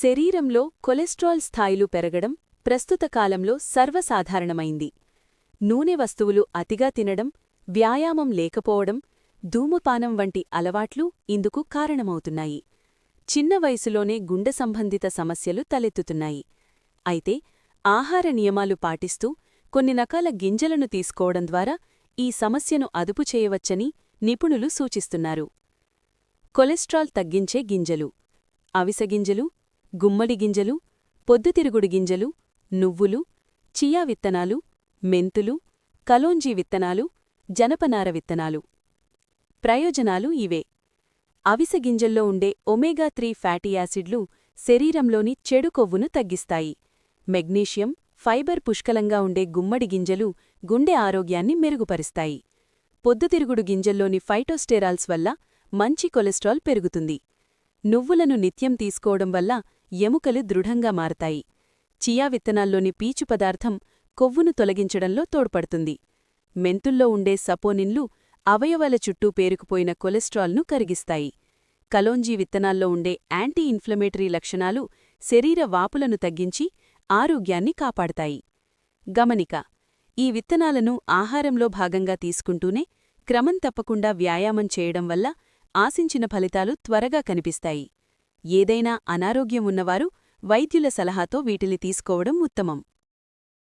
శరీరంలో కొలెస్ట్రాల్ స్థాయిలు పెరగడం ప్రస్తుత కాలంలో సర్వసాధారణమైంది. నూనె వస్తువులు అతిగా తినడం వ్యాయామం లేకపోవడం ధూమపానం వంటి అలవాట్లు ఇందుకు కారణమవుతున్నాయి. చిన్న వయసులోనే గుండె సంబంధిత సమస్యలు తలెత్తుతున్నాయి. అయితే ఆహార నియమాలు పాటిస్తూ కొన్ని రకాల గింజలను తీసుకోవడం ద్వారా ఈ సమస్యను అదుపు చేయవచ్చని నిపుణులు సూచిస్తున్నారు. కొలెస్ట్రాల్ తగ్గించే గింజలు. అవిసెగింజలు గుమ్మడి గింజలు పొద్దుతిరుగుడు గింజలు నువ్వులు చియా విత్తనాలు మెంతులు కలోంజీ విత్తనాలు జనపనార విత్తనాలు. ప్రయోజనాలు ఇవే. అవిసె గింజల్లో ఉండే ఒమేగా త్రీ ఫ్యాటీ యాసిడ్లు శరీరంలోని చెడు కొవ్వును తగ్గిస్తాయి. మెగ్నీషియం ఫైబర్ పుష్కలంగా ఉండే గుమ్మడి గింజలు గుండె ఆరోగ్యాన్ని మెరుగుపరుస్తాయి. పొద్దుతిరుగుడు గింజల్లోని ఫైటోస్టెరాల్స్ వల్ల మంచి కొలెస్ట్రాల్ పెరుగుతుంది. నువ్వులను నిత్యం తీసుకోవడం వల్ల ఎముకలు దృఢంగా మారతాయి. చియా విత్తనాల్లోని పీచు పదార్థం కొవ్వును తొలగించడంలో తోడ్పడుతుంది. మెంతుల్లో ఉండే సపోనిన్లు అవయవాల చుట్టూ పేరుకుపోయిన కొలెస్ట్రాల్ను కరిగిస్తాయి. కలోంజీ విత్తనాల్లో ఉండే యాంటీ ఇన్ఫ్లమేటరీ లక్షణాలు శరీర వాపులను తగ్గించి ఆరోగ్యాన్ని కాపాడతాయి. గమనిక ఈ విత్తనాలను ఆహారంలో భాగంగా తీసుకుంటూనే క్రమం తప్పకుండా వ్యాయామం చేయడం వల్ల ఆశించిన ఫలితాలు త్వరగా కనిపిస్తాయి. ఏదైనా అనారోగ్యం ఉన్నవారు వైద్యుల సలహాతో వీటిని తీసుకోవడం ఉత్తమం.